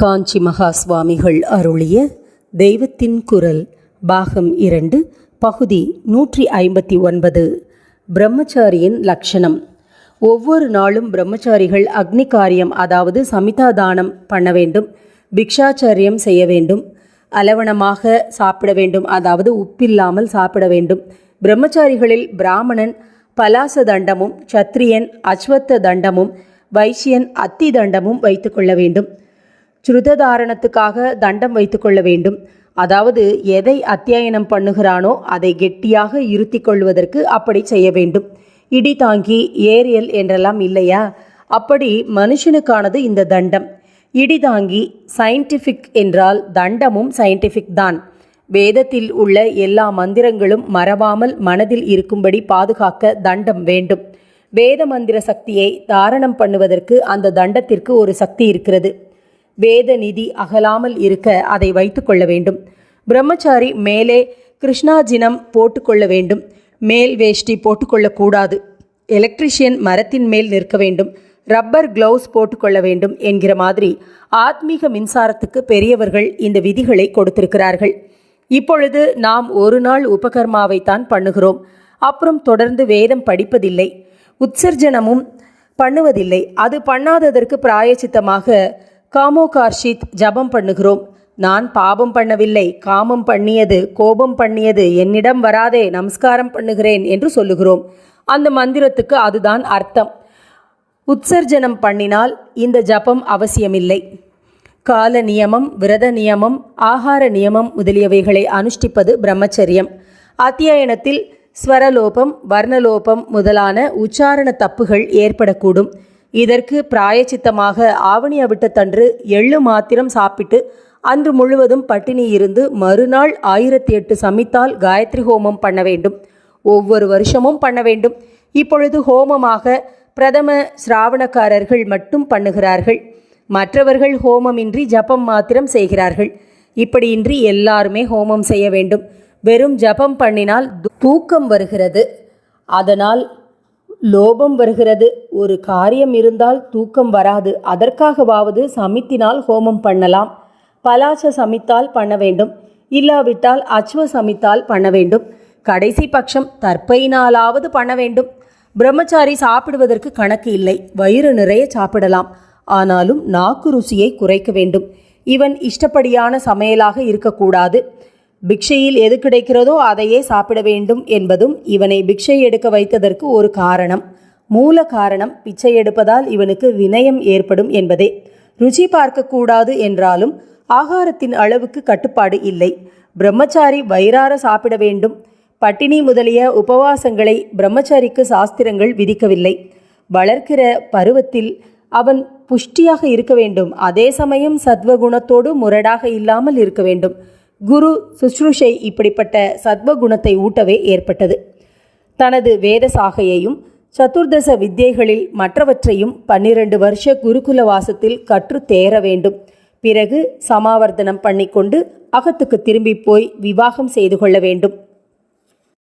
காஞ்சி மகா சுவாமிகள் அருளிய தெய்வத்தின் குரல் பாகம் இரண்டு பகுதி நூற்றி ஐம்பத்தி ஒன்பது பிரம்மச்சாரியின் லட்சணம். ஒவ்வொரு நாளும் பிரம்மச்சாரிகள் அக்னி காரியம் அதாவது சமிதா தானம் பண்ண வேண்டும் பிக்ஷாச்சாரியம் செய்ய வேண்டும் அலவணமாக சாப்பிட வேண்டும் அதாவது உப்பில்லாமல் சாப்பிட வேண்டும். பிரம்மச்சாரிகளில் பிராமணன் பலாச தண்டமும் சத்திரியன் அஸ்வத்த தண்டமும் வைசியன் அத்தி தண்டமும் வைத்துக்கொள்ள வேண்டும். சுருததாரணத்துக்காக தண்டம் வைத்துக்கொள்ள வேண்டும். அதாவது எதை அத்தியாயனம் பண்ணுகிறானோ அதை கெட்டியாக இருத்தி கொள்வதற்கு அப்படி செய்ய வேண்டும். இடி தாங்கி ஏரியல் என்றெல்லாம் இல்லையா? அப்படி மனுஷனுக்கானது இந்த தண்டம். இடி தாங்கி சயின்டிஃபிக் என்றால் தண்டமும் சயின்டிஃபிக் தான். வேதத்தில் உள்ள எல்லா மந்திரங்களும் மறவாமல் மனதில் இருக்கும்படி பாதுகாக்க தண்டம் வேண்டும். வேத மந்திர சக்தியை தாரணம் பண்ணுவதற்கு அந்த தண்டத்திற்கு ஒரு சக்தி இருக்கிறது. வேத நிதி அகலாமல் இருக்க அதை வைத்துக்கொள்ள வேண்டும். பிரம்மச்சாரி மேலே கிருஷ்ணாஜினம் போட்டுக்கொள்ள வேண்டும். மேல் வேஷ்டி போட்டுக்கொள்ளக்கூடாது எலக்ட்ரிஷியன் மரத்தின் மேல் நிற்க வேண்டும். ரப்பர் கிளவுஸ் போட்டுக்கொள்ள வேண்டும் என்கிற மாதிரி ஆத்மீக மின்சாரத்துக்கு பெரியவர்கள் இந்த விதிகளை கொடுத்திருக்கிறார்கள். இப்பொழுது நாம் ஒரு நாள் உபகர்மாவைத்தான் பண்ணுகிறோம். அப்புறம் தொடர்ந்து வேதம் படிப்பதில்லை. உற்சர்ஜனமும் பண்ணுவதில்லை. அது பண்ணாததற்கு பிராயச்சித்தமாக காமோகார்ஷித் ஜபம் பண்ணுகிறோம். நான் பாபம் பண்ணவில்லை காமம் பண்ணியது கோபம் பண்ணியது என்னிடம் வராதே நமஸ்காரம் பண்ணுகிறேன் என்று சொல்லுகிறோம். அந்த மந்திரத்துக்கு அதுதான் அர்த்தம். உற்சர்ஜனம் பண்ணினால் இந்த ஜபம் அவசியமில்லை. கால நியமம் விரத நியமம் ஆகார நியமம் முதலியவைகளை அனுஷ்டிப்பது பிரம்மச்சரியம். அத்தியாயனத்தில் ஸ்வரலோபம் வர்ணலோபம் முதலான உச்சாரண தப்புகள் ஏற்படக்கூடும். இதற்கு பிராயச்சித்தமாக ஆவணி அவிட்டத்தன்று எள்ளு மாத்திரம் சாப்பிட்டு அன்று முழுவதும் பட்டினி இருந்து மறுநாள் ஆயிரத்தி எட்டு சமித்தால் காயத்ரி ஹோமம் பண்ண வேண்டும். ஒவ்வொரு வருஷமும் பண்ண வேண்டும். இப்பொழுது ஹோமமாக பிரதம சிராவணக்காரர்கள் மட்டும் பண்ணுகிறார்கள். மற்றவர்கள் ஹோமமின்றி ஜபம் மாத்திரம் செய்கிறார்கள். இப்படியின்றி எல்லாருமே ஹோமம் செய்ய வேண்டும். வெறும் ஜபம் பண்ணினால் தூக்கம் வருகிறது. அதனால் லோபம் வருகிறது. ஒரு காரியம் இருந்தால் தூக்கம் வராது. அதற்காகவாவது சமித்தினால் ஹோமம் பண்ணலாம். பலாச சமித்தால் பண்ண வேண்டும். இல்லாவிட்டால் அச்சுவ சமித்தால் பண்ண வேண்டும். கடைசி பட்சம் தற்பையினாலாவது பண்ண வேண்டும். பிரம்மச்சாரி சாப்பிடுவதற்கு கணக்கு இல்லை. வயிறு நிறைய சாப்பிடலாம். ஆனாலும் நாக்கு ருசியை குறைக்க வேண்டும். இவன் இஷ்டப்படியான சமையலாக இருக்கக்கூடாது. பிக்ஷையில் எது கிடைக்கிறதோ அதையே சாப்பிட வேண்டும் என்பதும் இவனை பிக்ஷை எடுக்க வைத்ததற்கு ஒரு காரணம். மூல காரணம் பிச்சை எடுப்பதால் இவனுக்கு வினயம் ஏற்படும் என்பதே. ருச்சி பார்க்கக்கூடாது என்றாலும் ஆகாரத்தின் அளவுக்கு கட்டுப்பாடு இல்லை. பிரம்மச்சாரி வயிறார சாப்பிட வேண்டும். பட்டினி முதலிய உபவாசங்களை பிரம்மச்சாரிக்கு சாஸ்திரங்கள் விதிக்கவில்லை. வளர்க்கிற பருவத்தில் அவன் புஷ்டியாக இருக்க வேண்டும். அதே சமயம் சத்வகுணத்தோடு முரடாக இல்லாமல் இருக்க வேண்டும். குரு சுஷ்ருஷை இப்படிப்பட்ட சத்வகுணத்தை ஊட்டவே ஏற்பட்டது. தனது வேத சாகையையும் சதுர்தச வித்தியைகளில் மற்றவற்றையும் பன்னிரண்டு வருஷ குருகுல வாசத்தில் கற்று தேர வேண்டும். பிறகு சமாவர்த்தனம் பண்ணிக்கொண்டு அகத்துக்கு திரும்பி போய் விவாகம் செய்து கொள்ள வேண்டும்.